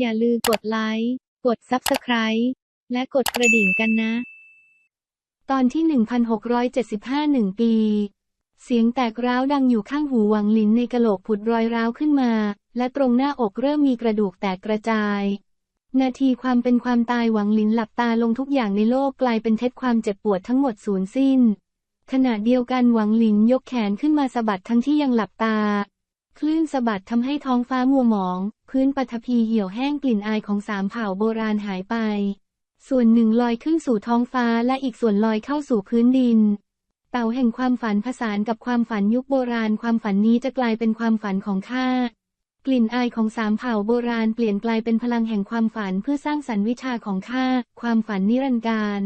อย่าลืมกดไลค์ กด Subscribe และกดกระดิ่งกันนะ ตอนที่ 1675หนึ่งปี เสียงแตกร้าวดังอยู่ข้างหูหวังลินในกะโหลกผุดรอยร้าวขึ้นมา และตรงหน้าอกเริ่มมีกระดูกแตกกระจาย นาทีความเป็นความตายหวังลินหลับตาลงทุกอย่างในโลกกลายเป็นเท็จความเจ็บปวดทั้งหมดสูญสิ้นขณะเดียวกันหวังหลินยกแขนขึ้นมาสะบัดทั้งที่ยังหลับตา คลื่นสะบัดทำให้ท้องฟ้ามัวหมอง พื้นปฐพีเหี่ยวแห้งกลิ่นอายของสามเผ่าโบราณหายไป ส่วนหนึ่งลอยขึ้นสู่ท้องฟ้าและอีกส่วนลอยเข้าสู่พื้นดิน เต่าแห่งความฝันผสานกับความฝันยุคโบราณ ความฝันนี้จะกลายเป็นความฝันของข้ากลิ่นอายของสามเผ่าโบราณเปลี่ยนกลายเป็นพลังแห่งความฝันเพื่อสร้างสรรค์วิชาของข้า ความฝันนิรันดร์การ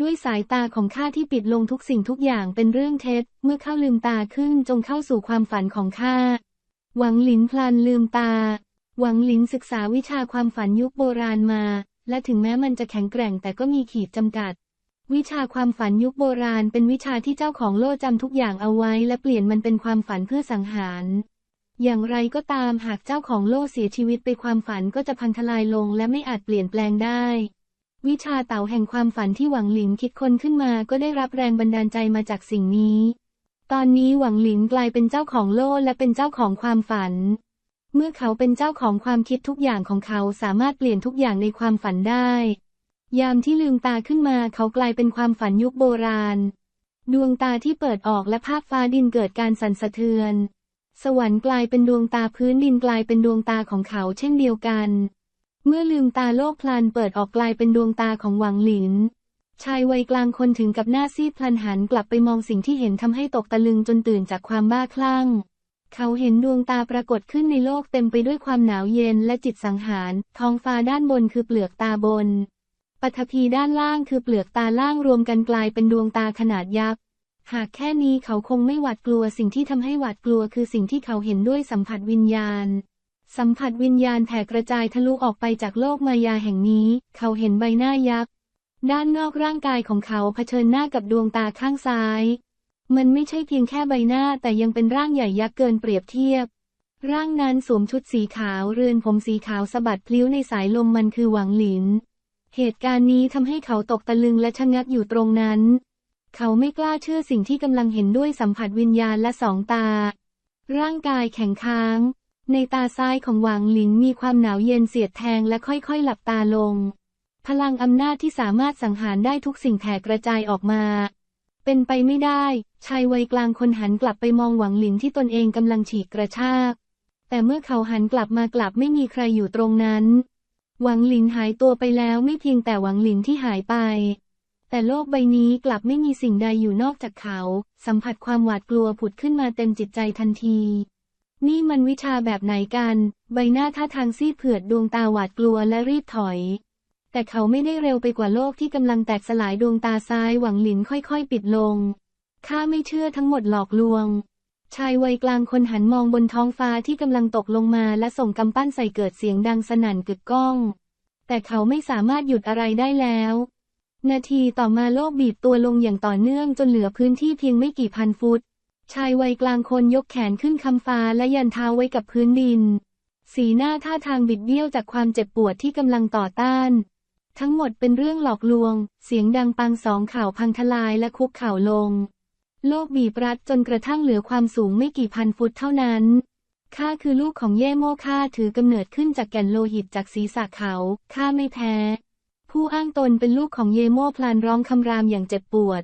ด้วยสายตาของข้าที่ปิดลงทุกสิ่งทุกอย่างเป็นเรื่องเท็จ เมื่อเข้าลืมตาขึ้นจงเข้าสู่ความฝันของข้า หวังหลินพลันลืมตา หวังหลินศึกษาวิชาความฝันยุคโบราณมา และถึงแม้มันจะแข็งแกร่งแต่ก็มีขีดจำกัด วิชาความฝันยุคโบราณเป็นวิชาที่เจ้าของโลกจำทุกอย่างเอาไว้ และเปลี่ยนมันเป็นความฝันเพื่อสังหาร อย่างไรก็ตามหากเจ้าของโลกเสียชีวิตไปความฝันก็จะพังทลายลงและไม่อาจเปลี่ยนแปลงได้ วิชาเต่าแห่งความฝันที่หวังหลินคิดค้นขึ้นมาก็ได้รับแรงบันดาลใจมาจากสิ่งนี้ ตอนนี้หวังหลินกลายเป็นเจ้าของโลกและเป็นเจ้าของความฝัน เมื่อเขาเป็นเจ้าของความคิดทุกอย่างของเขาสามารถเปลี่ยนทุกอย่างในความฝันได้ ยามที่ลืมตาขึ้นมาเขากลายเป็นความฝันยุคโบราณ ดวงตาที่เปิดออกและภาพฟ้าดินเกิดการสั่นสะเทือน สวรรค์กลายเป็นดวงตาพื้นดินกลายเป็นดวงตาของเขาเช่นเดียวกัน เมื่อลืมตาโลกพลันเปิดออกกลายเป็นดวงตาของหวังหลิน ชายวัยกลางคนถึงกับหน้าซีดพลันหันกลับไปมองสิ่งที่เห็นทำให้ตกตะลึงจนตื่นจากความบ้าคลั่ง เขาเห็นดวงตาปรากฏขึ้นในโลกเต็มไปด้วยความหนาวเย็นและจิตสังหาร ท้องฟ้าด้านบนคือเปลือกตาบน ปฐพีด้านล่างคือเปลือกตาล่างรวมกันกลายเป็นดวงตาขนาดยักษ์ หากแค่นี้เขาคงไม่หวาดกลัวสิ่งที่ทำให้หวาดกลัวคือสิ่งที่เขาเห็นด้วยสัมผัสวิญญาณสัมผัสวิญญาณแผ่กระจายทะลุออกไปจากโลกมายาแห่งนี้ เขาเห็นใบหน้ายักษ์ ด้านนอกร่างกายของเขาเผชิญหน้ากับดวงตาข้างซ้าย มันไม่ใช่เพียงแค่ใบหน้าแต่ยังเป็นร่างใหญ่ยักษ์เกินเปรียบเทียบ ร่างนั้นสวมชุดสีขาวเรือนผมสีขาวสะบัดพลิ้วในสายลมมันคือหวังหลิน เหตุการณ์นี้ทำให้เขาตกตะลึงและชะงักอยู่ตรงนั้น เขาไม่กล้าเชื่อสิ่งที่กำลังเห็นด้วยสัมผัสวิญญาณและสองตา ร่างกายแข็งค้าง ในตาซ้ายของหวางหลินมีความหนาวเย็นเสียดแทงและค่อยๆ หลับตาลง พลังอำนาจที่สามารถสังหารได้ทุกสิ่งแผ่กระจายออกมา เป็นไปไม่ได้ ชายวัยกลางคนหันกลับไปมองหวังหลินที่ตนเองกำลังฉีกกระชาก แต่เมื่อเขาหันกลับมากลับไม่มีใครอยู่ตรงนั้น หวังหลินหายตัวไปแล้วไม่เพียงแต่หวังหลินที่หายไป แต่โลกใบนี้กลับไม่มีสิ่งใดอยู่นอกจากเขา สัมผัสความหวาดกลัวผุดขึ้นมาเต็มจิตใจทันที นี่มันวิชาแบบไหนกัน ใบหน้าท่าทางซีดเผือดดวงตาหวาดกลัวและรีบถอย แต่เขาไม่ได้เร็วไปกว่าโลกที่กำลังแตกสลายดวงตาซ้ายหวังหลินค่อยๆ ปิดลง ข้าไม่เชื่อทั้งหมดหลอกลวง ชายวัยกลางคนหันมองบนท้องฟ้าที่กำลังตกลงมาและส่งกำปั้นใส่เกิดเสียงดังสนั่นกึกก้อง แต่เขาไม่สามารถหยุดอะไรได้แล้ว นาทีต่อมาโลกบีบตัวลงอย่างต่อเนื่องจนเหลือพื้นที่เพียงไม่กี่พันฟุต ชายวัยกลางคนยกแขนขึ้นคำฟ้าและยันเท้าไว้กับพื้นดิน สีหน้าท่าทางบิดเบี้ยวจากความเจ็บปวดที่กำลังต่อต้าน ทั้งหมดเป็นเรื่องหลอกลวง เสียงดังปังสองข่าวพังทลายและคุกข่าวลง โลกบีบรัดจนกระทั่งเหลือความสูงไม่กี่พันฟุตเท่านั้นข้าคือลูกของเย่โม่ข้าถือกำเนิดขึ้นจากแก่นโลหิตจากศีรษะเขาข้าไม่แพ้ ผู้อ้างตนเป็นลูกของเยโม่พลานร้องคำรามอย่างเจ็บปวด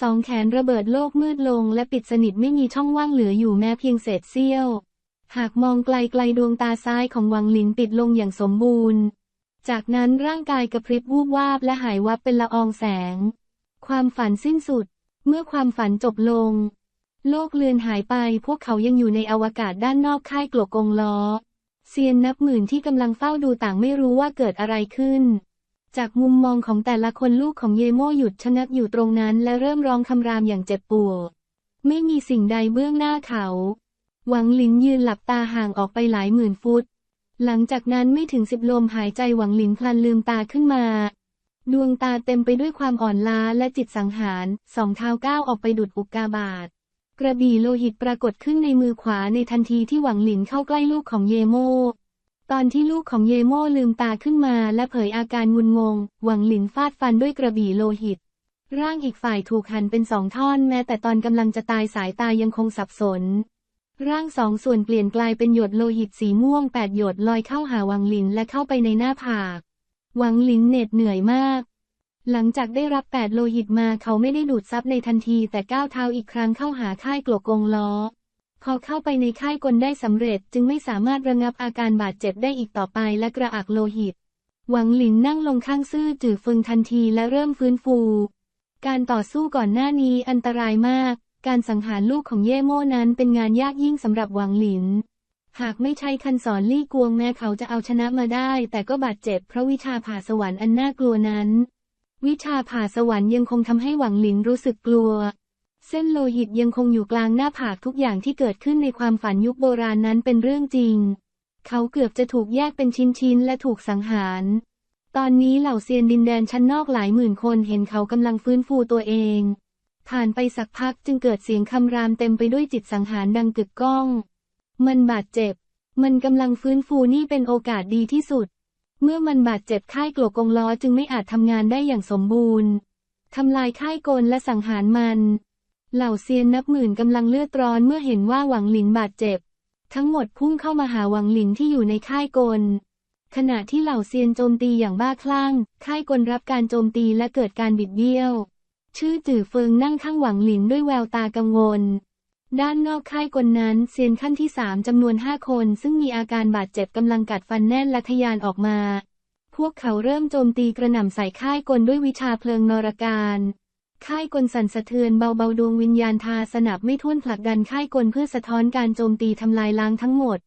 สองแขนระเบิดโลกมืดลงและปิดสนิทไม่มีช่องว่างเหลืออยู่แม้เพียงเศษเสี้ยว หากมองไกลๆดวงตาซ้ายของวังหลินปิดลงอย่างสมบูรณ์ จากนั้นร่างกายกระพริบวูบวาบและหายวับเป็นละอองแสง ความฝันสิ้นสุด เมื่อความฝันจบลง โลกเลือนหายไปพวกเขายังอยู่ในอวกาศด้านนอกค่ายกลวกงล้อ เซียนนับหมื่นที่กำลังเฝ้าดูต่างไม่รู้ว่าเกิดอะไรขึ้น จากมุมมองของแต่ละคนลูกของเยโม่หยุดชะงักอยู่ตรงนั้นและเริ่มร้องคำรามอย่างเจ็บปวด ไม่มีสิ่งใดเบื้องหน้าเขา หวังหลินยืนหลับตาห่างออกไปหลายหมื่นฟุต หลังจากนั้นไม่ถึงสิบลมหายใจหวังหลินพลันลืมตาขึ้นมา ดวงตาเต็มไปด้วยความอ่อนล้าและจิตสังหาร สองเท้าก้าวออกไปดุดอุกกาบาต กระบี่โลหิตปรากฏขึ้นในมือขวาในทันทีที่หวังหลินเข้าใกล้ลูกของเยโม ตอนที่ลูกของเยโมลืมตาขึ้นมาและเผยอาการงุนงง หวังหลินฟาดฟันด้วยกระบี่โลหิต ร่างอีกฝ่ายถูกหั่นเป็นสองท่อนแม้แต่ตอนกำลังจะตายสายตายังคงสับสน ร่างสองส่วนเปลี่ยนกลายเป็นหยดโลหิตสีม่วงแปดหยดลอยเข้าหาหวังหลินและเข้าไปในหน้าผากหวังหลินเหน็ดเหนื่อยมาก หลังจากได้รับแปดโลหิตมาเขาไม่ได้ดูดซับในทันทีแต่ก้าวเท้าอีกครั้งเข้าหาค่ายกลวกงล้อ พอเข้าไปในค่ายกลได้สำเร็จจึงไม่สามารถระงับอาการบาดเจ็บได้อีกต่อไปและกระอักโลหิต หวังหลินนั่งลงข้างซื่อจือฟึงทันทีและเริ่มฟื้นฟู การต่อสู้ก่อนหน้านี้อันตรายมาก การสังหารลูกของเย่โม่นั้นเป็นงานยากยิ่งสำหรับหวังหลิน หากไม่ใช่คันสอนลี่กวงแม้เขาจะเอาชนะมาได้ แต่ก็บาดเจ็บเพราะวิชาผ่าสวรรค์อันน่ากลัวนั้น วิชาผ่าสวรรค์ยังคงทำให้หวังหลินรู้สึกกลัว เส้นโลหิตยังคงอยู่กลางหน้าผากทุกอย่างที่เกิดขึ้นในความฝันยุคโบราณนั้นเป็นเรื่องจริง เขาเกือบจะถูกแยกเป็นชิ้นๆและถูกสังหาร ตอนนี้เหล่าเซียนดินแดนชั้นนอกหลายหมื่นคนเห็นเขากำลังฟื้นฟูตัวเอง ผ่านไปสักพักจึงเกิดเสียงคำรามเต็มไปด้วยจิตสังหารดังกึกก้อง มันบาดเจ็บ มันกำลังฟื้นฟูนี่เป็นโอกาสดีที่สุด เมื่อมันบาดเจ็บค่ายกลวกงล้อจึงไม่อาจทำงานได้อย่างสมบูรณ์ทำลายค่ายกลและสังหารมัน เหล่าเซียนนับหมื่นกำลังเลือดร้อนเมื่อเห็นว่าหวังหลินบาดเจ็บ ทั้งหมดพุ่งเข้ามาหาหวังหลินที่อยู่ในค่ายกลขณะที่เหล่าเซียนโจมตีอย่างบ้าคลั่ง ค่ายกลรับการโจมตีและเกิดการบิดเบี้ยว ชื่อจื่อเฟิงนั่งข้างหวังหลินด้วยแววตากังวล ด้านนอกค่ายกลนั้นเซียนขั้นที่สามจำนวนห้าคนซึ่งมีอาการบาดเจ็บกำลังกัดฟันแน่นและทยานออกมา พวกเขาเริ่มโจมตีกระหน่ำใส่ค่ายกลด้วยวิชาเพลิงนรการค่ายกลสั่นสะเทือนเบาๆดวงวิญญาณทาสนับไม่ท้วนผลักดันค่ายกลเพื่อสะท้อนการโจมตีทำลายล้างทั้งหมด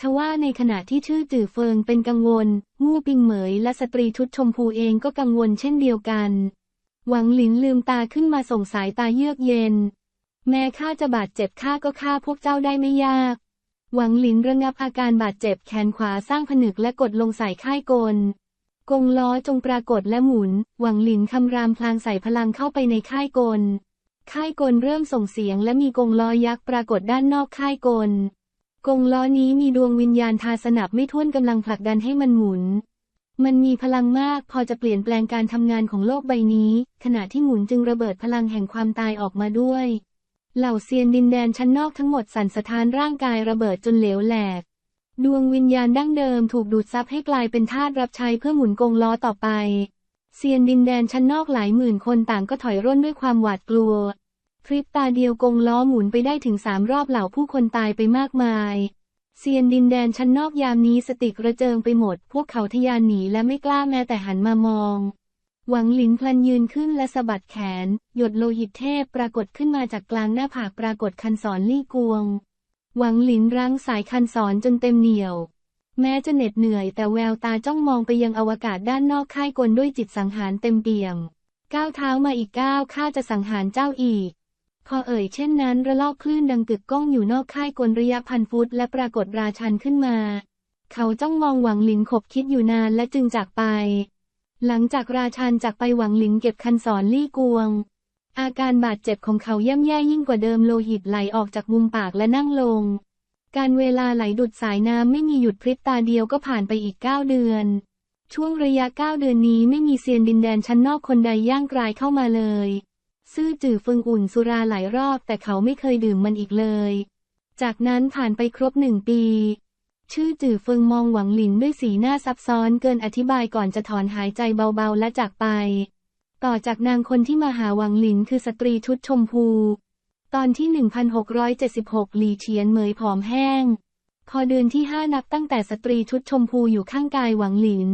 ทว่าในขณะที่ชื่อจื่อเฟิงเป็นกังวลมู่ปิงเหมยและสตรีชุดชมพูเองก็กังวลเช่นเดียวกัน หวังหลินลืมตาขึ้นมาส่งสายตาเยือกเย็น แม้ข้าจะบาดเจ็บข้าก็ฆ่าพวกเจ้าได้ไม่ยาก หวังหลินระงับอาการบาดเจ็บแขนขวาสร้างผนึกและกดลงใส่ค่ายกล กงล้อจงปรากฏและหมุน หวังหลินคำรามพลางใส่พลังเข้าไปในค่ายกล ค่ายกลเริ่มส่งเสียงและมีกงล้อยักษ์ปรากฏด้านนอกค่ายกล กงล้อนี้มีดวงวิญญาณทาสนับไม่ท้วนกำลังผลักดันให้มันหมุน มันมีพลังมากพอจะเปลี่ยนแปลงการทำงานของโลกใบนี้ ขณะที่หมุนจึงระเบิดพลังแห่งความตายออกมาด้วย เหล่าเซียนดินแดนชั้นนอกทั้งหมดสั่นสะท้านร่างกายระเบิดจนเหลวแหลก ดวงวิญญาณดั้งเดิมถูกดูดซับให้กลายเป็นทาสรับใช้เพื่อหมุนกงล้อต่อไป เซียนดินแดนชั้นนอกหลายหมื่นคนต่างก็ถอยร่นด้วยความหวาดกลัวพริบตาเดียวกงล้อหมุนไปได้ถึงสามรอบเหล่าผู้คนตายไปมากมาย เซียนดินแดนชั้นนอกยามนี้สติกระเจิงไปหมด พวกเขาทะยานหนีและไม่กล้าแม้แต่หันมามอง หวังหลินพลันยืนขึ้นและสะบัดแขน หยดโลหิตเทพปรากฏขึ้นมาจากกลางหน้าผากปรากฏคันสอนลี่กวง หวังหลินรั้งสายคันสอนจนเต็มเหนียว แม้จะเหน็ดเหนื่อยแต่แววตาจ้องมองไปยังอวกาศด้านนอกค่ายกลด้วยจิตสังหารเต็มเปี่ยม ก้าวเท้ามาอีกก้าวข้าจะสังหารเจ้าอีก พอเอ่ยเช่นนั้นระลอกคลื่นดังกึกก้องอยู่นอกค่ายกลระยะพันฟุตและปรากฏราชันขึ้นมา เขาจ้องมองหวังหลินขบคิดอยู่นานและจึงจากไป หลังจากราชันจากไปหวังหลินเก็บคันสอนลี่กวง อาการบาดเจ็บของเขาย่ำแย่ยิ่งกว่าเดิมโลหิตไหลออกจากมุมปากและนั่งลง การเวลาไหลดุดสายน้ำไม่มีหยุดพริบตาเดียวก็ผ่านไปอีกเก้าเดือน ช่วงระยะเก้าเดือนนี้ไม่มีเซียนดินแดนชั้นนอกคนใดย่างกรายเข้ามาเลย ซื่อจื่อฟึงอุ่นสุราหลายรอบแต่เขาไม่เคยดื่มมันอีกเลย จากนั้นผ่านไปครบหนึ่งปี ชื่อจื่อฟึงมองหวังหลินด้วยสีหน้าซับซ้อนเกินอธิบายก่อนจะถอนหายใจเบาๆและจากไป ต่อจากนางคนที่มาหาหวังหลินคือสตรีชุดชมพู ตอนที่ 1676 หลีเฉียนเหมยผอมแห้ง พอเดือนที่ห้านับตั้งแต่สตรีชุดชมพูอยู่ข้างกายหวังหลิน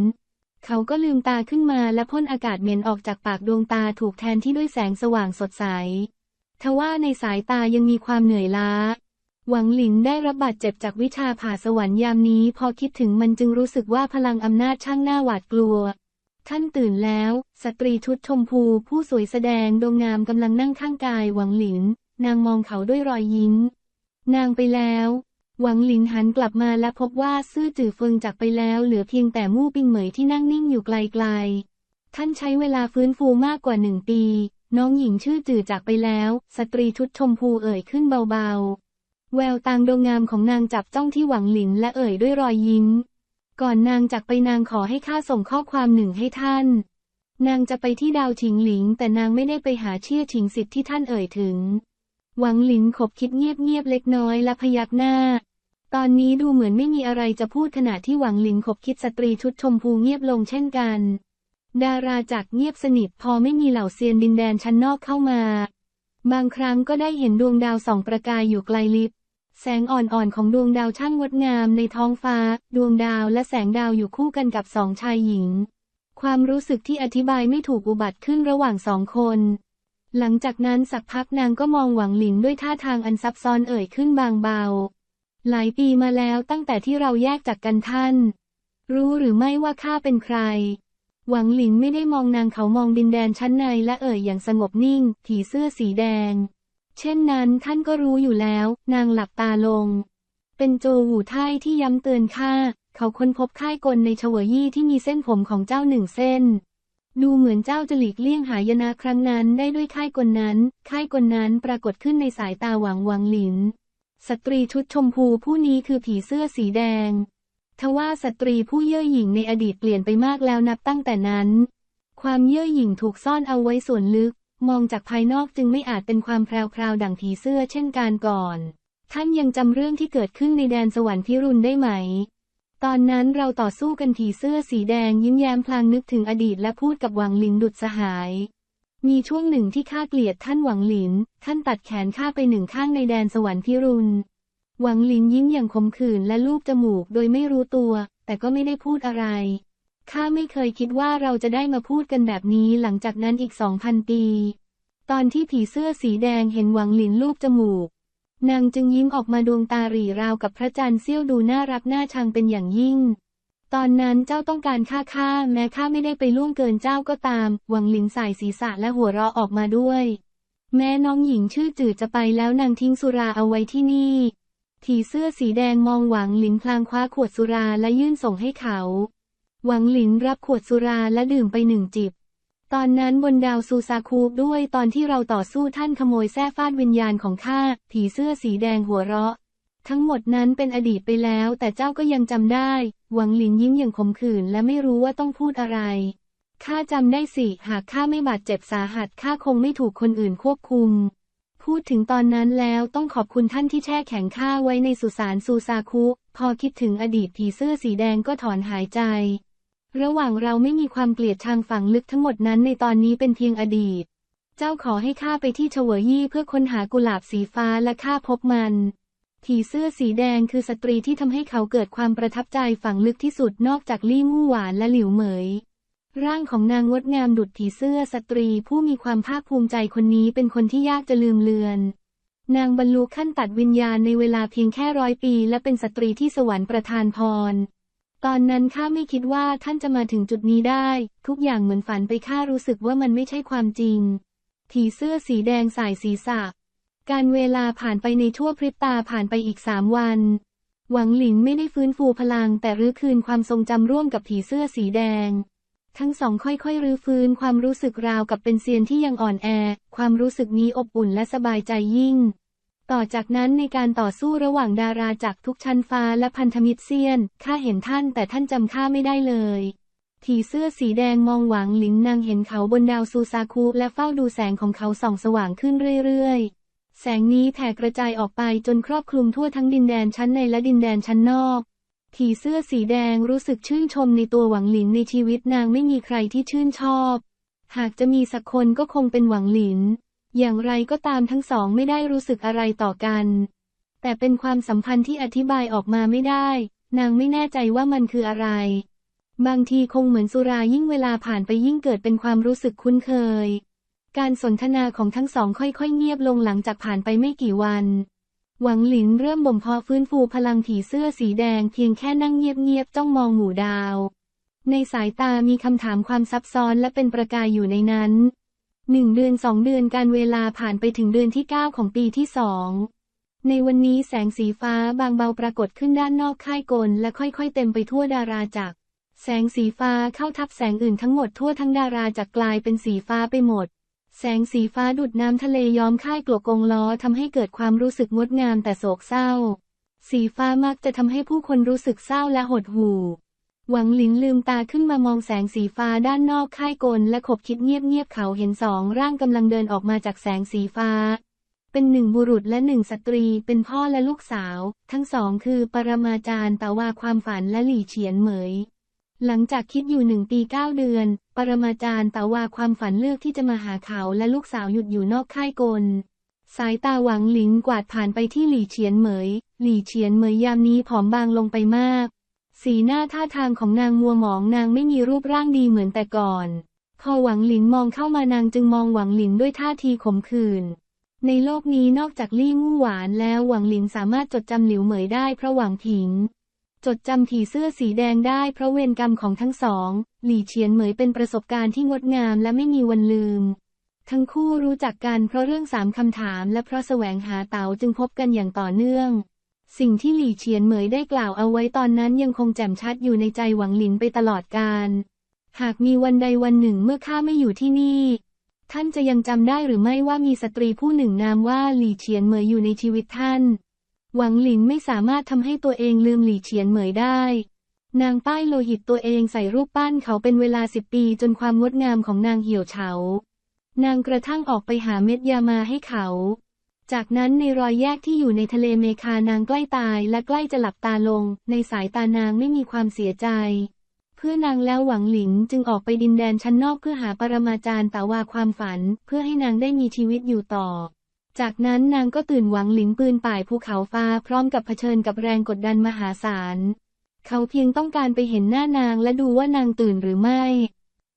เขาก็ลืมตาขึ้นมาและพ่นอากาศเหม็นออกจากปากดวงตาถูกแทนที่ด้วยแสงสว่างสดใส ทว่าในสายตายังมีความเหนื่อยล้า หวังหลินได้รับบาดเจ็บจากวิชาผ่าสวรรค์ยามนี้ พอคิดถึงมันจึงรู้สึกว่าพลังอำนาจช่างน่าหวาดกลัว ท่านตื่นแล้ว สตรีชุดชมพู ผู้สวยแสดงดวงงามกำลังนั่งข้างกายหวังหลิน นางมองเขาด้วยรอยยิ้ม นางไปแล้ว หวังหลินหันกลับมาและพบว่าซื่อจื่อเฟิงจากไปแล้วเหลือเพียงแต่มู่ปิงเหมยที่นั่งนิ่งอยู่ไกลๆ ท่านใช้เวลาฟื้นฟูมากกว่าหนึ่งปี น้องหญิงชื่อจื่อจากไปแล้ว สตรีชุดชมพูเอ่ยขึ้นเบาๆ แววตางดวงงามของนางจับจ้องที่หวังหลินและเอ่ยด้วยรอยยิ้ม ก่อนนางจากไปนางขอให้ข้าส่งข้อความหนึ่งให้ท่าน นางจะไปที่ดาวฉิงหลิง แต่นางไม่ได้ไปหาเชี่ยฉิงสิทธิ์ที่ท่านเอ่ยถึง หวังหลินขบคิดเงียบๆเล็กน้อยและพยักหน้า ตอนนี้ดูเหมือนไม่มีอะไรจะพูดขณะที่หวังหลินขบคิดสตรีชุดชมพูเงียบลงเช่นกัน ดาราจากเงียบสนิทพอไม่มีเหล่าเซียนดินแดนชั้นนอกเข้ามา บางครั้งก็ได้เห็นดวงดาวส่องประกายอยู่ไกลลิบ แสงอ่อนๆของดวงดาวช่างงดงามในท้องฟ้า ดวงดาวและแสงดาวอยู่คู่กันกับสองชายหญิง ความรู้สึกที่อธิบายไม่ถูกอุบัติขึ้นระหว่างสองคน หลังจากนั้นสักพักนางก็มองหวังหลินด้วยท่าทางอันซับซ้อนเอ่ยขึ้นบางเบา หลายปีมาแล้วตั้งแต่ที่เราแยกจากกันท่าน รู้หรือไม่ว่าข้าเป็นใคร หวังหลินไม่ได้มองนางเขามองดินแดนชั้นในและเอ่ยอย่างสงบนิ่ง ผีเสื้อสีแดง เช่นนั้นท่านก็รู้อยู่แล้ว นางหลับตาลง เป็นโจหูไท่ที่ย้ำเตือนข้าเขาค้นพบค่ายกลในเฉวยยี่ที่มีเส้นผมของเจ้าหนึ่งเส้นดูเหมือนเจ้าจะหลีกเลี่ยงหายนะครั้งนั้นได้ด้วยค่ายกลนั้น ค่ายกลนั้นปรากฏขึ้นในสายตาหวังหวังหลิน สตรีชุดชมพูผู้นี้คือผีเสื้อสีแดง ทว่าสตรีผู้เย่อหยิ่งในอดีตเปลี่ยนไปมากแล้วนับตั้งแต่นั้น ความเย่อหยิ่งถูกซ่อนเอาไว้ส่วนลึก มองจากภายนอกจึงไม่อาจเป็นความแพรวๆดั่งผีเสื้อเช่นการก่อน ท่านยังจำเรื่องที่เกิดขึ้นในแดนสวรรค์พิรุณได้ไหม ตอนนั้นเราต่อสู้กันผีเสื้อสีแดงยิ้มแย้มพลางนึกถึงอดีตและพูดกับหวังลินดุดสหาย มีช่วงหนึ่งที่ข้าเกลียดท่านหวังหลิน ท่านตัดแขนข้าไปหนึ่งข้างในแดนสวรรค์พิรุณ หวังหลินยิ้มอย่างขมขื่นและลูบจมูกโดยไม่รู้ตัว แต่ก็ไม่ได้พูดอะไร ข้าไม่เคยคิดว่าเราจะได้มาพูดกันแบบนี้หลังจากนั้นอีกสองพันปี ตอนที่ผีเสื้อสีแดงเห็นหวังหลินลูบจมูก นางจึงยิ้มออกมาดวงตาหรี่ราวกับพระจันทร์เสี้ยวดูน่ารักน่าชังเป็นอย่างยิ่ง ตอนนั้นเจ้าต้องการฆ่าข้าแม้ข้าไม่ได้ไปล่วงเกินเจ้าก็ตาม หวังหลินสายศีรษะและหัวเราะออกมาด้วย แม้น้องหญิงชื่อจืดจะไปแล้วนางทิ้งสุราเอาไว้ที่นี่ผีเสื้อสีแดงมองหวังหลินพลางคว้าขวดสุราและยื่นส่งให้เขา หวังหลินรับขวดสุราและดื่มไปหนึ่งจิบ ตอนนั้นบนดาวซูซาคูด้วยตอนที่เราต่อสู้ท่านขโมยแส้ฟาดวิญญาณของข้า ผีเสื้อสีแดงหัวเราะ ทั้งหมดนั้นเป็นอดีตไปแล้ว แต่เจ้าก็ยังจำได้ หวังหลินยิ้มอย่างขมขื่นและไม่รู้ว่าต้องพูดอะไร ข้าจำได้สิ หากข้าไม่บาดเจ็บสาหัสข้าคงไม่ถูกคนอื่นควบคุม พูดถึงตอนนั้นแล้วต้องขอบคุณท่านที่แช่แข็งข้าไว้ในสุสานซูซาคุ พอคิดถึงอดีตผีเสื้อสีแดงก็ถอนหายใจ ระหว่างเราไม่มีความเกลียดชังฝังลึกทั้งหมดนั้นในตอนนี้เป็นเพียงอดีต เจ้าขอให้ข้าไปที่เฉวยยี่เพื่อค้นหากุหลาบสีฟ้าและข้าพบมัน ผีเสื้อสีแดงคือสตรีที่ทำให้เขาเกิดความประทับใจฝังลึกที่สุดนอกจากลี่มู่หวานและหลิวเหมย ร่างของนางงดงามดุจผีเสื้อสตรีผู้มีความภาคภูมิใจคนนี้เป็นคนที่ยากจะลืมเลือน นางบรรลุขั้นตัดวิญญาณในเวลาเพียงแค่ร้อยปี และเป็นสตรีที่สวรรค์ประทานพร ตอนนั้นข้าไม่คิดว่าท่านจะมาถึงจุดนี้ได้ ทุกอย่างเหมือนฝันไปข้ารู้สึกว่ามันไม่ใช่ความจริงผีเสื้อสีแดงสายศีรษะ การเวลาผ่านไปในชั่วพริบตาผ่านไปอีกสามวัน หวังหลินไม่ได้ฟื้นฟูพลังแต่รื้อคืนความทรงจำร่วมกับผีเสื้อสีแดง ทั้งสองค่อยๆ รื้อฟื้นความรู้สึกราวกับเป็นเซียนที่ยังอ่อนแอ ความรู้สึกนี้อบอุ่นและสบายใจยิ่ง ต่อจากนั้นในการต่อสู้ระหว่างดาราจากทุกชั้นฟ้าและพันธมิตรเซียน ข้าเห็นท่านแต่ท่านจำข้าไม่ได้เลยผีเสื้อสีแดงมองหวังหลินนางเห็นเขาบนดาวซูซาคุและเฝ้าดูแสงของเขาส่องสว่างขึ้นเรื่อยๆ แสงนี้แผ่กระจายออกไปจนครอบคลุมทั่วทั้งดินแดนชั้นในและดินแดนชั้นนอก ผีเสื้อสีแดงรู้สึกชื่นชมในตัวหวังหลินในชีวิตนางไม่มีใครที่ชื่นชอบ หากจะมีสักคนก็คงเป็นหวังหลิน อย่างไรก็ตามทั้งสองไม่ได้รู้สึกอะไรต่อกัน แต่เป็นความสัมพันธ์ที่อธิบายออกมาไม่ได้ นางไม่แน่ใจว่ามันคืออะไร บางทีคงเหมือนสุรายิ่งเวลาผ่านไปยิ่งเกิดเป็นความรู้สึกคุ้นเคย การสนทนาของทั้งสองค่อยๆ เงียบลงหลังจากผ่านไปไม่กี่วัน หวังหลินเริ่มบ่มเพาะฟื้นฟูพลังผีเสื้อสีแดงเพียงแค่นั่งเงียบๆ จ้องมองหมู่ดาว ในสายตามีคำถามความซับซ้อนและเป็นประกายอยู่ในนั้นหนึ่งเดือนสองเดือนการเวลาผ่านไปถึงเดือนที่เก้าของปีที่สอง ในวันนี้แสงสีฟ้าบางเบาปรากฏขึ้นด้านนอกค่ายกลและค่อยๆ เต็มไปทั่วดาราจักร แสงสีฟ้าเข้าทับแสงอื่นทั้งหมดทั่วทั้งดาราจักรกลายเป็นสีฟ้าไปหมด แสงสีฟ้าดุดน้ำทะเลย้อมค่ายกลวกงล้อทำให้เกิดความรู้สึกงดงามแต่โศกเศร้า สีฟ้ามักจะทำให้ผู้คนรู้สึกเศร้าและหดหู่ หวังหลินลืมตาขึ้นมามองแสงสีฟ้าด้านนอกค่ายกลและขบคิดเงียบๆเขาเห็นสองร่างกำลังเดินออกมาจากแสงสีฟ้า เป็นหนึ่งบุรุษและหนึ่งสตรี เป็นพ่อและลูกสาว ทั้งสองคือปรมาจารย์ตาวาความฝันและหลี่เฉียนเหมย หลังจากคิดอยู่หนึ่งปีเก้าเดือน ปรมาจารย์ตาวาความฝันเลือกที่จะมาหาเขาและลูกสาวหยุดอยู่นอกค่ายกล สายตาหวังหลินกวาดผ่านไปที่หลี่เฉียนเหมย หลี่เฉียนเหมยยามนี้ผอมบางลงไปมาก สีหน้าท่าทางของนางมัวหมองนางไม่มีรูปร่างดีเหมือนแต่ก่อน พอหวังหลินมองเข้ามานางจึงมองหวังหลินด้วยท่าทีขมขื่น ในโลกนี้นอกจากลี่งู่หวานแล้วหวังหลินสามารถจดจำหลิวเหมยได้เพราะหวังผิง จดจำผีเสื้อสีแดงได้เพราะเวรกรรมของทั้งสอง หลี่เฉียนเหมยเป็นประสบการณ์ที่งดงามและไม่มีวันลืม ทั้งคู่รู้จักกันเพราะเรื่องสามคำถามและเพราะแสวงหาเต๋าจึงพบกันอย่างต่อเนื่อง สิ่งที่หลี่เฉียนเหมยได้กล่าวเอาไว้ตอนนั้นยังคงแจ่มชัดอยู่ในใจหวังหลินไปตลอดกาลหากมีวันใดวันหนึ่งเมื่อข้าไม่อยู่ที่นี่ ท่านจะยังจำได้หรือไม่ว่ามีสตรีผู้หนึ่งนามว่าหลี่เฉียนเหมยอยู่ในชีวิตท่าน หวังหลินไม่สามารถทำให้ตัวเองลืมหลี่เฉียนเหมยได้ นางป้ายโลหิตตัวเองใส่รูปปั้นเขาเป็นเวลาสิบปีจนความงดงามของนางเหี่ยวเฉา นางกระทั่งออกไปหาเม็ดยามาให้เขา จากนั้นในรอยแยกที่อยู่ในทะเลเมคานางใกล้ตายและใกล้จะหลับตาลง ในสายตานางไม่มีความเสียใจ เพื่อนางแล้วหวังหลินจึงออกไปดินแดนชั้นนอกเพื่อหาปรมาจารย์ตาวาความฝัน เพื่อให้นางได้มีชีวิตอยู่ต่อ จากนั้นนางก็ตื่นหวังหลินปืนป่ายภูเขาฟ้าพร้อมกับเผชิญกับแรงกดดันมหาศาล เขาเพียงต้องการไปเห็นหน้านางและดูว่านางตื่นหรือไม่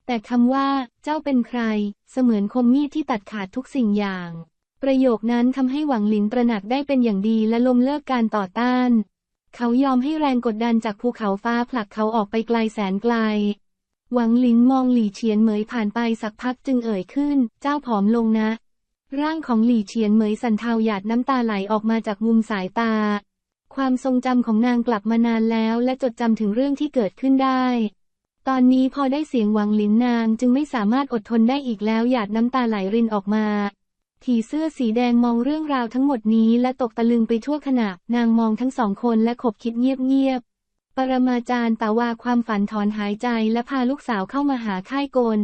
แต่คำว่า เจ้าเป็นใคร เสมือนคมมีดที่ตัดขาดทุกสิ่งอย่าง ประโยคนั้นทำให้หวังหลินตระหนักได้เป็นอย่างดีและลมเลิกการต่อต้าน เขายอมให้แรงกดดันจากภูเขาฟ้าผลักเขาออกไปไกลแสนไกล หวังหลินมองหลี่เฉียนเหมยผ่านไปสักพักจึงเอ่ยขึ้น เจ้าผอมลงนะ ร่างของหลี่เฉียนเหมยสันเทาหยาดน้ำตาไหลออกมาจากมุมสายตา ความทรงจำของนางกลับมานานแล้วและจดจำถึงเรื่องที่เกิดขึ้นได้ ตอนนี้พอได้เสียงหวังหลินนางจึงไม่สามารถอดทนได้อีกแล้วหยาดน้ำตาไหลรินออกมาผีเสื้อสีแดงมองเรื่องราวทั้งหมดนี้และตกตะลึงไปทั่วขณะ นางมองทั้งสองคนและขบคิดเงียบๆ ปรมาจารย์ตาวาความฝันถอนหายใจและพาลูกสาวเข้ามาหาค่ายกล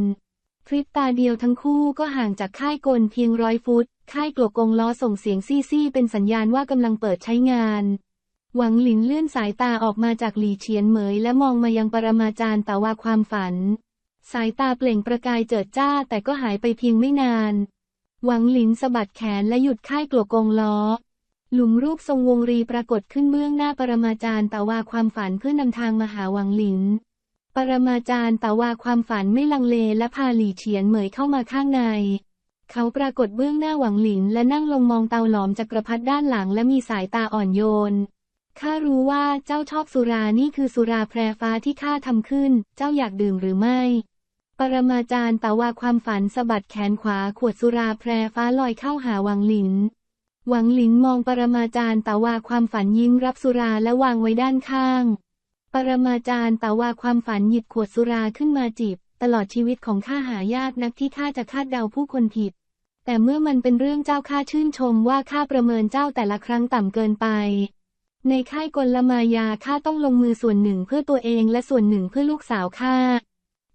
พริบตาเดียวทั้งคู่ก็ห่างจากค่ายกลเพียงร้อยฟุต ค่ายกลวกงล้อส่งเสียงซี่ๆเป็นสัญญาณว่ากำลังเปิดใช้งาน หวังหลินเลื่อนสายตาออกมาจากหลีเฉียนเหมยและมองมายังปรมาจารย์ตาวาความฝัน สายตาเปล่งประกายเจิดจ้าแต่ก็หายไปเพียงไม่นาน หวังหลินสะบัดแขนและหยุดค่ายกลวกงล้อ หลุมรูปทรงวงรีปรากฏขึ้นเบื้องหน้าปรมาจารย์ตาวาความฝันเพื่อนำทางมาหาหวังหลิน ปรมาจารย์ตาวาความฝันไม่ลังเลและพาหลี่เฉียนเหมยเข้ามาข้างใน เขาปรากฏเบื้องหน้าหวังหลินและนั่งลงมองเตาหลอมจักรพรรดิด้านหลังและมีสายตาอ่อนโยน ข้ารู้ว่าเจ้าชอบสุรานี่คือสุราแพรฟ้าที่ข้าทำขึ้น เจ้าอยากดื่มหรือไม่ ปรมาจารย์ตาวาความฝันสะบัดแขนขวาขวดสุราแพรฟ้าลอยเข้าหาหวังหลิน หวังหลินมองปรมาจารย์ตาวาความฝันยิ้มรับสุราและวางไว้ด้านข้าง ปรมาจารย์ตาวาความฝันหยิบขวดสุราขึ้นมาจิบตลอดชีวิตของข้าหายากนักที่ข้าจะคาดเดาผู้คนผิด แต่เมื่อมันเป็นเรื่องเจ้าข้าชื่นชมว่าข้าประเมินเจ้าแต่ละครั้งต่ำเกินไป ในค่ายกลมายาข้าต้องลงมือส่วนหนึ่งเพื่อตัวเองและส่วนหนึ่งเพื่อลูกสาวข้า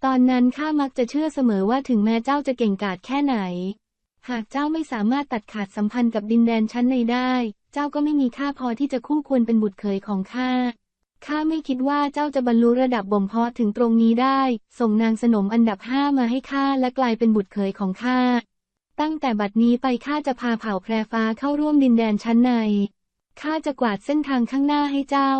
ตอนนั้นข้ามักจะเชื่อเสมอว่าถึงแม้เจ้าจะเก่งกาจแค่ไหน หากเจ้าไม่สามารถตัดขาดสัมพันธ์กับดินแดนชั้นในได้ เจ้าก็ไม่มีค่าพอที่จะคู่ควรเป็นบุตรเขยของข้า ข้าไม่คิดว่าเจ้าจะบรรลุระดับบ่มเพาะถึงตรงนี้ได้ ส่งนางสนมอันดับห้ามาให้ข้าและกลายเป็นบุตรเขยของข้า ตั้งแต่บัดนี้ไปข้าจะพาเผ่าแพรฟ้าเข้าร่วมดินแดนชั้นใน ข้าจะกวาดเส้นทางข้างหน้าให้เจ้า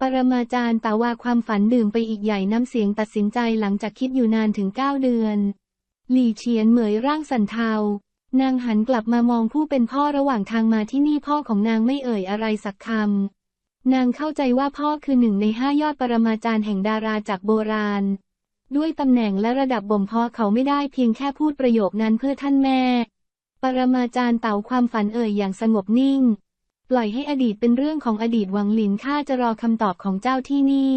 ปรมาจารย์ตาวาความฝันดื่มไปอีกใหญ่น้ำเสียงตัดสินใจหลังจากคิดอยู่นานถึงเก้าเดือน หลี่เฉียนเหมยร่างสันเทานางหันกลับมามองผู้เป็นพ่อระหว่างทางมาที่นี่พ่อของนางไม่เอ่ยอะไรสักคำ นางเข้าใจว่าพ่อคือหนึ่งในห้ายอดปรมาจารย์แห่งดาราจากโบราณ ด้วยตำแหน่งและระดับบ่มเพาะเขาไม่ได้เพียงแค่พูดประโยคนั้นเพื่อท่านแม่ ปรมาจารย์เต่าความฝันเอ่ยอย่างสงบนิ่ง ปล่อยให้อดีตเป็นเรื่องของอดีตหวังหลินข้าจะรอคำตอบของเจ้าที่นี่